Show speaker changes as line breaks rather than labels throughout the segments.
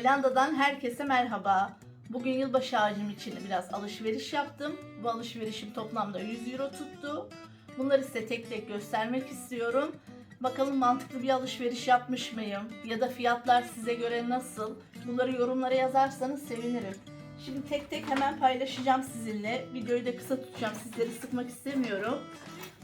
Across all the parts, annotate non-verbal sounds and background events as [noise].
Hollanda'dan herkese merhaba. Bugün yılbaşı ağacım için biraz alışveriş yaptım. Bu alışverişim toplamda 100 euro tuttu. Bunları size tek tek göstermek istiyorum. Bakalım mantıklı bir alışveriş yapmış mıyım? Ya da fiyatlar size göre nasıl? Bunları yorumlara yazarsanız sevinirim. Şimdi tek tek hemen paylaşacağım sizinle. Videoyu da kısa tutacağım. Sizleri sıkmak istemiyorum.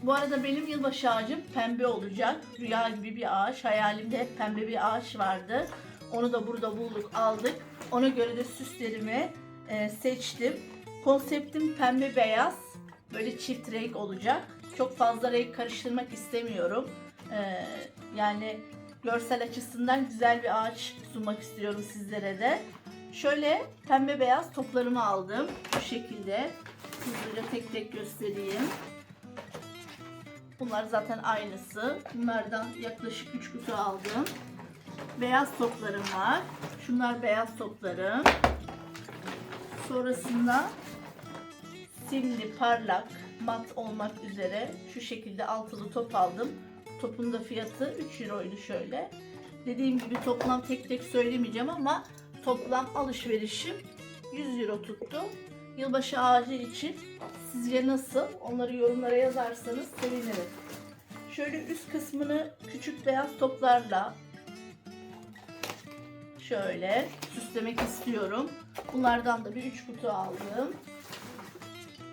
Bu arada benim yılbaşı ağacım pembe olacak. Rüya gibi bir ağaç. Hayalimde hep pembe bir ağaç vardı. Onu da burada bulduk, aldık. Ona göre de süslerimi e, seçtim. Konseptim pembe beyaz. Böyle çift renk olacak. Çok fazla renk karıştırmak istemiyorum. E, yani görsel açısından güzel bir ağaç sunmak istiyorum sizlere de. Şöyle pembe beyaz toplarımı aldım. Bu şekilde. Hızlıca tek tek göstereyim. Bunlar zaten aynısı. Bunlardan yaklaşık 3 kutu aldım. Beyaz toplarım var. Şunlar beyaz toplarım. Sonrasında simli, parlak, mat olmak üzere şu şekilde altılı top aldım. Topun da fiyatı 3 euroydu şöyle. Dediğim gibi toplam tek tek söylemeyeceğim ama toplam alışverişim 100 euro tuttu. Yılbaşı ağacı için sizce nasıl? Onları yorumlara yazarsanız sevinirim. Şöyle üst kısmını küçük beyaz toplarla şöyle süslemek istiyorum. Bunlardan da bir üç kutu aldım.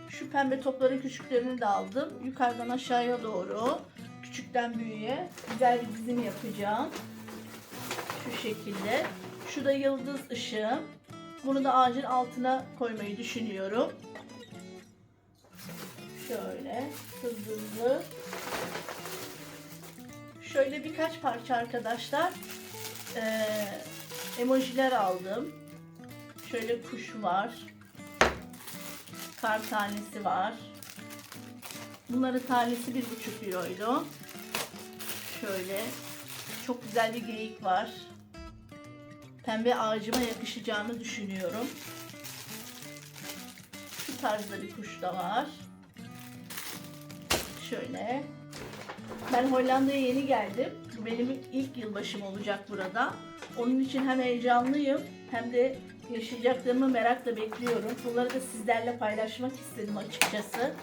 Şu pembe topların küçüklerini de aldım. Yukarıdan aşağıya doğru küçükten büyüğe güzel bir dizim yapacağım. Şu şekilde. Şu da yıldız ışığım. Bunu da ağacın altına koymayı düşünüyorum. Şöyle hızlı hızlı. Şöyle birkaç parça arkadaşlar eee, emojiler aldım. Şöyle kuş var. Kar tanesi var. Bunların tanesi bir buçuk euroydu. Şöyle çok güzel bir geyik var. Pembe ağacıma yakışacağını düşünüyorum. Şu tarzda bir kuş da var. Şöyle. Ben Hollanda'ya yeni geldim. Benim ilk yılbaşım olacak burada. Onun için hem heyecanlıyım hem de yaşayacaklarımı merakla bekliyorum. Bunları da sizlerle paylaşmak istedim açıkçası.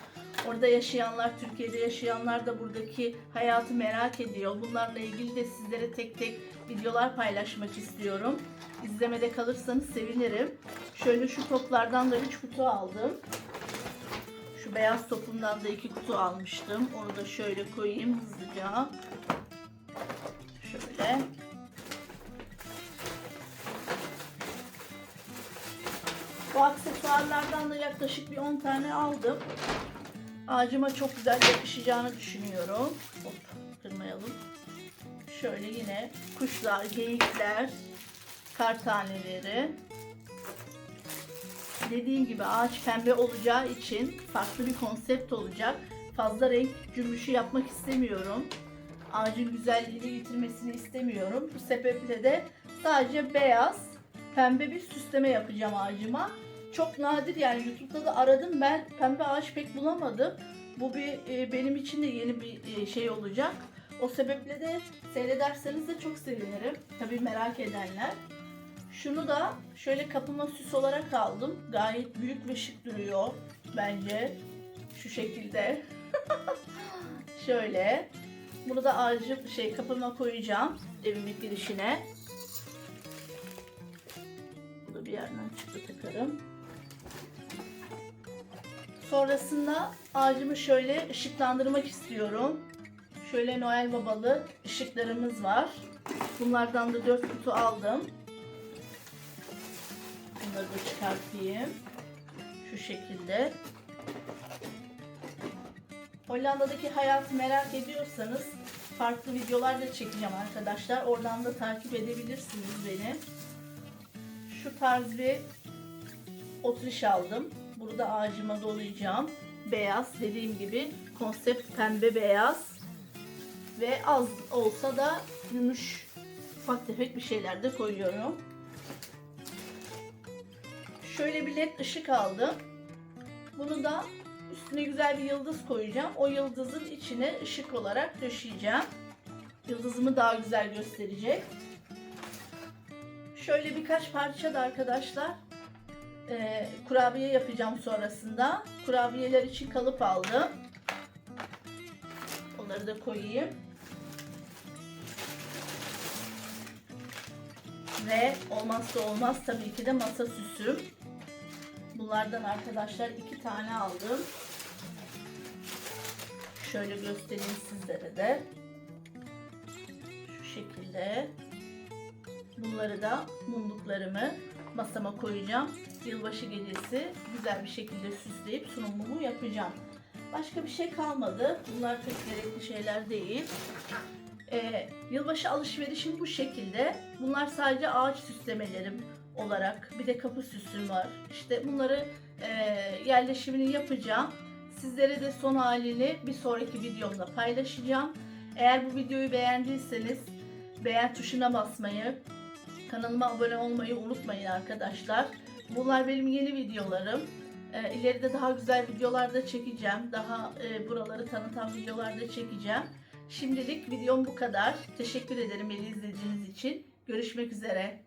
Orada yaşayanlar, Türkiye'de yaşayanlar da buradaki hayatı merak ediyor. Bunlarla ilgili de sizlere tek tek videolar paylaşmak istiyorum. İzlemede kalırsanız sevinirim. Şöyle şu toplardan da 3 kutu aldım. Şu beyaz topumdan da 2 kutu almıştım. Onu da şöyle koyayım hızlıca. Şöyle. Aksesuarlardan da yaklaşık bir 10 tane aldım. Ağacıma çok güzel yakışacağını düşünüyorum. Hop kırmayalım. Şöyle yine kuşlar, geyikler, kar taneleri. Dediğim gibi ağaç pembe olacağı için farklı bir konsept olacak. Fazla renk cümbüşü yapmak istemiyorum. Ağacın güzelliğini yitirmesini istemiyorum. Bu sebeple de sadece beyaz, pembe bir süsleme yapacağım ağacıma. Çok nadir yani YouTube'da da aradım ben pembe ağaç pek bulamadım. Bu bir e, benim için de yeni bir e, şey olacak. O sebeple de seyrederseniz de çok sevinirim. Tabii merak edenler. Şunu da şöyle kapıma süs olarak aldım. Gayet büyük ve şık duruyor bence. Şu şekilde. [laughs] şöyle. Bunu da ağacı şey kapıma koyacağım evimin girişine. Bu da bir yerden çıktı takarım. Sonrasında ağacımı şöyle ışıklandırmak istiyorum. Şöyle Noel babalı ışıklarımız var. Bunlardan da 4 kutu aldım. Bunları da çıkartayım. Şu şekilde. Hollanda'daki hayatı merak ediyorsanız farklı videolar da çekeceğim arkadaşlar. Oradan da takip edebilirsiniz beni. Şu tarz bir otriş aldım. Burada ağacıma dolayacağım. Beyaz dediğim gibi konsept pembe beyaz. Ve az olsa da gümüş ufak tefek bir şeyler de koyuyorum. Şöyle bir led ışık aldım. Bunu da üstüne güzel bir yıldız koyacağım. O yıldızın içine ışık olarak döşeyeceğim. Yıldızımı daha güzel gösterecek. Şöyle birkaç parça da arkadaşlar e, kurabiye yapacağım sonrasında. Kurabiyeler için kalıp aldım. Onları da koyayım. Ve olmazsa olmaz tabii ki de masa süsüm. Bunlardan arkadaşlar iki tane aldım. Şöyle göstereyim sizlere de. Şu şekilde. Bunları da mumluklarımı masama koyacağım. Yılbaşı gecesi güzel bir şekilde süsleyip sunumumu yapacağım. Başka bir şey kalmadı. Bunlar pek gerekli şeyler değil. Ee, yılbaşı alışverişim bu şekilde. Bunlar sadece ağaç süslemelerim olarak. Bir de kapı süsüm var. İşte bunları e, yerleşimini yapacağım. Sizlere de son halini bir sonraki videomda paylaşacağım. Eğer bu videoyu beğendiyseniz beğen tuşuna basmayı, kanalıma abone olmayı unutmayın arkadaşlar. Bunlar benim yeni videolarım. Ee, ileride daha güzel videolar da çekeceğim. Daha e, buraları tanıtan videolar da çekeceğim. Şimdilik videom bu kadar. Teşekkür ederim beni izlediğiniz için. Görüşmek üzere.